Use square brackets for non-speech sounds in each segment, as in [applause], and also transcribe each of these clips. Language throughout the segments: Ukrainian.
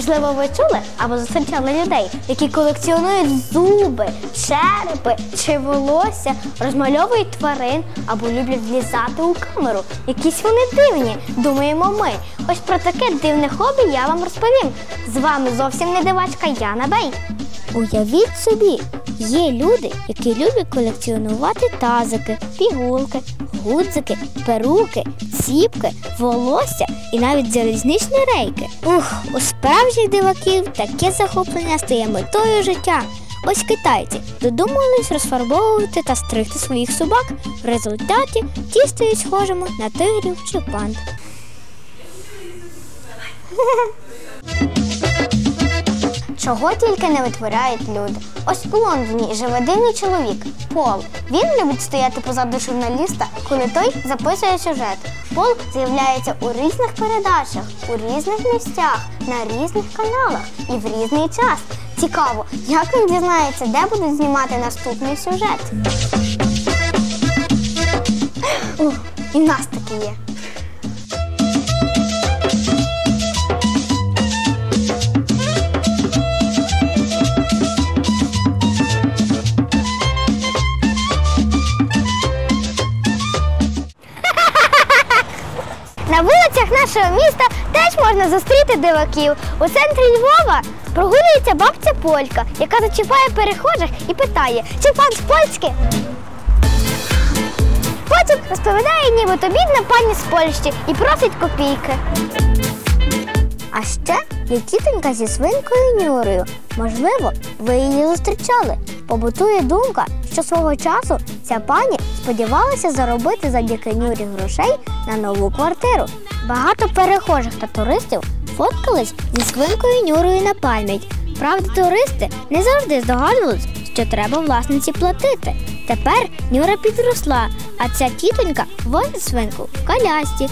Можливо, ви чули або зустрічали людей, які колекціонують зуби, черепи чи волосся, розмальовують тварин або люблять влізати у камеру. Якісь вони дивні, думаємо ми. Ось про таке дивне хобі я вам розповім. З вами зовсім не дивачка Яна Бей. Уявіть собі, є люди, які люблять колекціонувати тазики, пігулки, гудзики, перуки, ціпки, волосся і навіть залізничні рейки. Ух, у справжніх диваків таке захоплення стає метою життя. Ось китайці додумались розфарбовувати та стригти своїх собак. В результаті ті стають схожими на тигрів чи панд. [laughs] Чого тільки не витворяють люди. Ось у Лондоні живе дивний чоловік Пол. Він любить стояти позаду журналіста, коли той записує сюжет. Пол з'являється у різних передачах, у різних місцях, на різних каналах і в різний час. Цікаво, як він дізнається, де будуть знімати наступний сюжет. Ух, і в нас таке є. На вулицях нашого міста теж можна зустріти диваків. У центрі Львова прогулюється бабця Полька, яка зачіпає перехожих і питає, чи пан з Польськи? Потім розповідає нібито бідна пані з Польщі і просить копійки. А ще є тітонька зі свинкою Нюрою. Можливо, ви її зустрічали. Побутує думка, що свого часу ця пані сподівалася заробити завдяки Нюрі грошей на нову квартиру. Багато перехожих та туристів фоткались зі свинкою Нюрою на пам'ять. Правда, туристи не завжди здогадувались, що треба власниці платити. Тепер Нюра підросла, а ця тітонька возить свинку в колясці.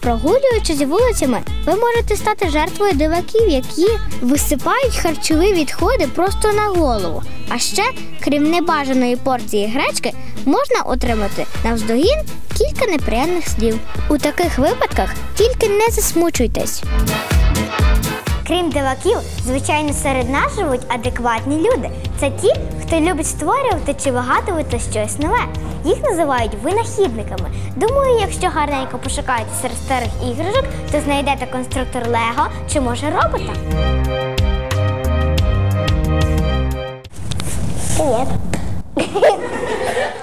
Прогулюючись вулицями, ви можете стати жертвою диваків, які висипають харчові відходи просто на голову. А ще, крім небажаної порції гречки, можна отримати навздогін кілька неприємних слів. У таких випадках тільки не засмучуйтесь. Крім диваків, звичайно, серед нас живуть адекватні люди. Це ті, хто любить створювати чи вигадувати щось нове. Їх називають винахідниками. Думаю, якщо гарненько пошукаєте серед старих іграшок, то знайдете конструктор Лего чи може робота. Привіт.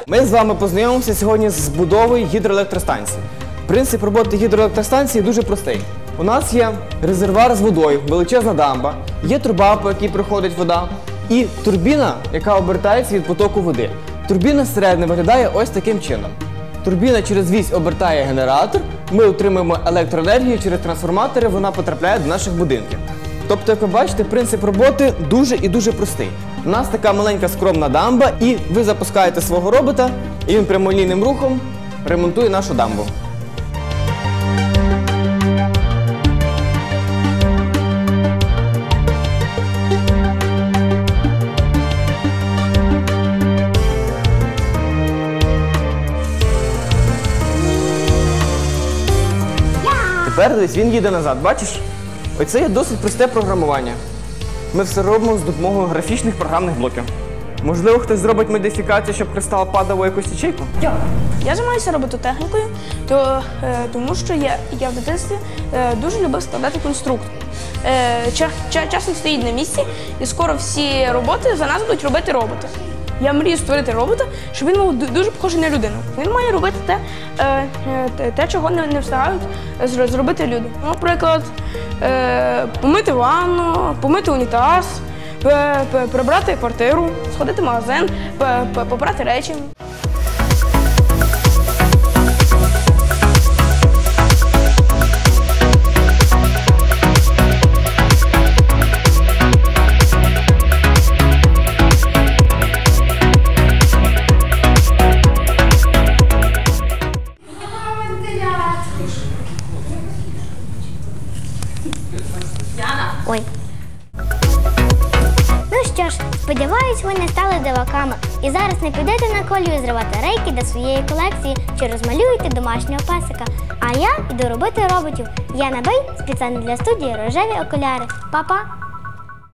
Ми з вами познайомимося сьогодні з збудовою гідроелектростанції. Принцип роботи гідроелектростанції дуже простий. У нас є резервуар з водою, величезна дамба, є труба, по якій проходить вода, і турбіна, яка обертається від потоку води. Турбіна зсередини виглядає ось таким чином. Турбіна через вісь обертає генератор, ми отримуємо електроенергію через трансформатори, вона потрапляє до наших будинків. Тобто, як ви бачите, принцип роботи дуже і дуже простий. У нас така маленька скромна дамба, і ви запускаєте свого робота, і він прямолінійним рухом ремонтує нашу дамбу. Тепер десь він їде назад, бачиш? Оце є досить просте програмування. Ми все робимо з допомогою графічних програмних блоків. Можливо, хтось зробить модифікацію, щоб кристал падав у якусь ячейку? Я займаюся робототехнікою, то, е, тому що я, я в дитинстві е, дуже любив складати конструктор. Е, ча, ча, час не стоїть на місці, і скоро всі роботи за нас будуть робити роботи. Я мрію створити робота, щоб він був дуже похожий на людину. Він має робити те, е, е, те, чого не, встигають зробити люди. Ну, Наприклад, е, помити ванну, помити унітаз, прибрати квартиру, сходити в магазин, попрати речі. Ой. Ну що ж, сподіваюсь, ви не стали диваками і зараз не підете на колію зривати рейки до своєї колекції чи розмалюєте домашнього песика. А я йду робити роботів. Я Бей спеціально для студії Рожеві окуляри. Па-па!